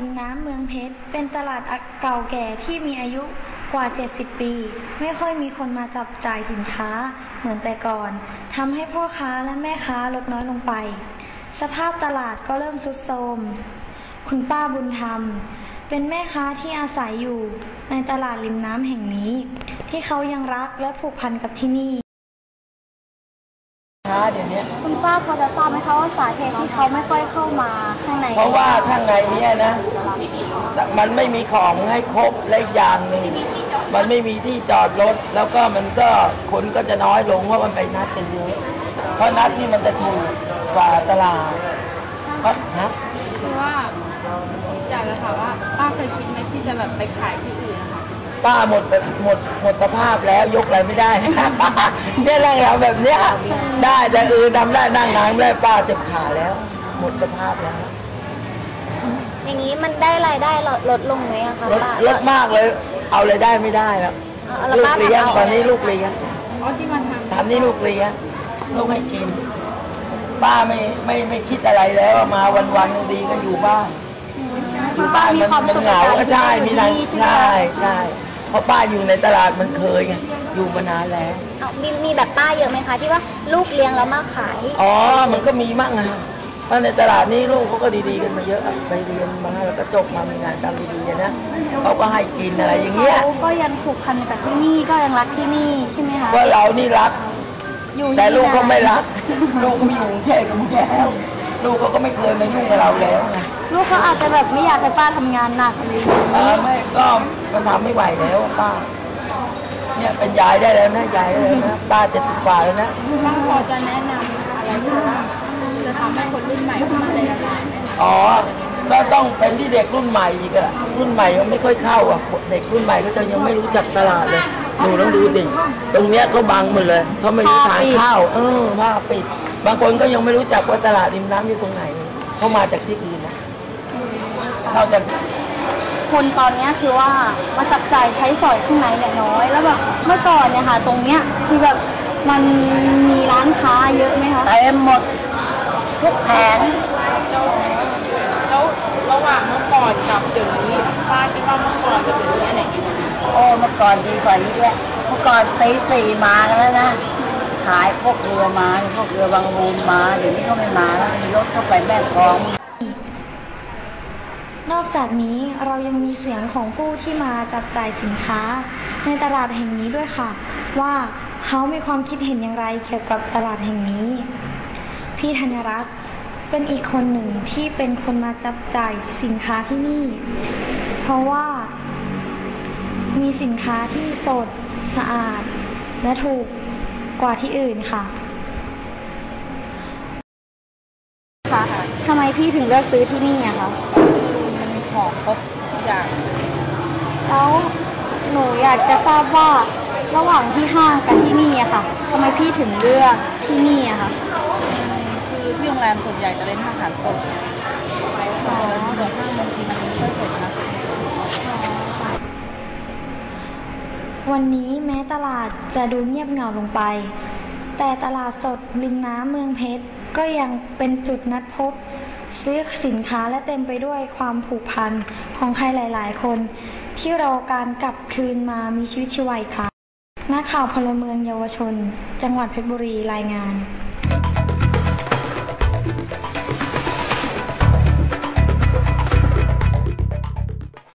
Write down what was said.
ริมน้ำเมืองเพชร เป็นตลาดเก่าแก่ที่มีอายุกว่า 70 ปี ไม่ค่อยมีคนมาจับจ่ายสินค้าเหมือนแต่ก่อนทำให้พ่อค้าและแม่ค้าลดน้อยลงไป สภาพตลาดก็เริ่มทรุดโทรมคุณป้าบุญธรรม เป็นแม่ค้าที่อาศัยอยู่ในตลาดริมน้ำแห่งนี้ ที่เขายังรักและผูกพันกับที่นี่ ช้าเดี๋ยวนี้ คุณ ป้าพอจะทราบไหมคะว่าสาเหตุที่เขาไม่ค่อยเข้ามาข้างในเพราะว่าข้างในเนี้ยนะ มันไม่มีของให้ครบและอีกอย่างหนึ่งมันไม่มีที่จอดรถ แล้วก็มันก็คนก็จะน้อยลงเพราะมันไปนัดกันเยอะเพราะนัดนี่มันจะถูกกว่าตลาดเพราะนะคือว่าอยากจะถามว่าป้าเคยคิดไหมที่จะแบบไปขายที่อื่นนะคะ ป้าหมดแบบหมดหมดสภาพแล้วยกอะไรไม่ได้ เนี่ยแรงเราแบบเนี้ยได้แต่อื่นทำได้นั่งน้ำได้ป้าเจ็บขาแล้ว หมดสภาพแล้วอย่างนี้มันได้รายได้ลดลดลงไหมอะคะลดป้าลดมากเลย เอาเลยได้ไม่ได้แล้วเอาแล้วลูกป้าเลี้ยงทำเอาตอนนี้ลูกเลี้ยงอ๋อที่มาทำทำนี่ลูกเลี้ยงลูกให้กิน ป้าไม่ไม่ไม่คิดอะไรแล้วมาวันวันๆหนึ่งดีก็อยู่บ้านอยู่บ้านมันมันเหงาก็ใช่มีนางใช่ใช่ เพราะป้าอยู่ในตลาดมันเคยไงอยู่มานานแล้ว เอามีมีแบบป้าเยอะไหมคะที่ว่าลูกเลี้ยงแล้วมาขายอ๋อ มันก็มีมั่งอะเพราะในตลาดนี้ลูกเขาก็ดีๆกันมาเยอะอะไปเรียนมาแล้วก็จบมามีงานทำดีๆอะนะเขาก็ให้กินอะไรอย่างเงี้ย เขาก็ยังผูกพันกับที่นี่ก็ยังรักที่นี่ใช่ไหมคะก็เรานี่รัก อยู่แต่ลูกเขาไม่นนรัก ลูกเขาไม่อยู่กรุงเทพกับมึงแล้ว ลูกเขาก็ไม่เคยมายุ่งกับเราแล้วไง ลูกเขาอาจจะแบบไม่อยากให้ป้าทำงานหนักอะไรอย่างเอนี้อไม่ก็มันทำไม่ไหวแล้วอะป้า เนี่ยเป็นยายได้แล้วนะยายได้แล้วนะป้าเจ็ดสิบกว่าแล้วนะป้าพอจะแนะนำอะไรที่ว่าจะทำให้คนรุ่นใหม่เข้ามาในตลาดไหมอ๋อก็ต้องเป็นที่เด็กรุ่นใหม่อีกอะรุ่นใหม่ยังไม่ค่อยเข้าอะเด็กรุ่นใหม่ก็จะยังไม่รู้จักตลาดเลยหนูต้องดูสิตรงเนี้ยเขาบังหมดเลยเขาไม่รู้ทางเข้า เออผ้าปิด บางคนก็ยังไม่รู้จักว่าตลาดริมน้ำอยู่ตรงไหนเขามาจากที่อื่นนะ เราจะคนตอนเนี้ยคือว่ามาจับจ่ายใช้สอยข้างในเนี่ยน้อย แล้วแบบเมื่อก่อนเนี่ยค่ะ ตรงเนี้ยคือแบบมันมีร้านค้าเยอะไหมคะ เต็มหมด ทุกแผงแล้วระหว่างเมื่อก่อนกับเดี๋ยวนี้ป้าคิดว่าเมื่อก่อนกับเดี๋ยวนี้อันไหนดีกว่ากันโอ้เมื่อก่อนดีกว่านี้ด้วยเมื่อก่อนตีสี่มากันแล้วนะ ขายพวกเรือมาพวกเรือบางบูนมา เดี๋ยวนี้เขาไม่มาแล้วมีรถเข้าไปแม่กลอง นอกจากนี้เรายังมีเสียงของผู้ที่มาจับจ่ายสินค้า ในตลาดแห่งนี้ด้วยค่ะ ว่าเขามีความคิดเห็นอย่างไรเกี่ยวกับตลาดแห่งนี้ พี่ธัญรัตน์เป็นอีกคนหนึ่งที่เป็นคนมาจับจ่ายสินค้าที่นี่ เพราะว่า มีสินค้าที่สด สะอาด และถูกกว่าที่อื่นค่ะค่ะทำไมพี่ถึงเลือกซื้อที่นี่อะคะ ของครบทุกอย่าง แล้วหนูอยากจะทราบว่าระหว่างที่ห้างกับที่นี่อะค่ะทำไมพี่ถึงเลือกที่นี่อะคะคือที่โรงแรมส่วนใหญ่จะเล่นอาหารสดส่วนส่วนห้างบางทีมันไม่ค่อยสดนะ วันนี้แม้ตลาดจะดูเงียบเหงาลงไป แต่ตลาดสดริมน้ำเมืองเพชรก็ยังเป็นจุดนัดพบ ซื้อสินค้าและเต็มไปด้วยความผูกพันของใครหลาย ๆ คน ที่รอการกลับคืนมามีชีวิตชีวาอีกครั้งนักข่าวพลเมืองเยาวชน จังหวัดเพชรบุรีรายงาน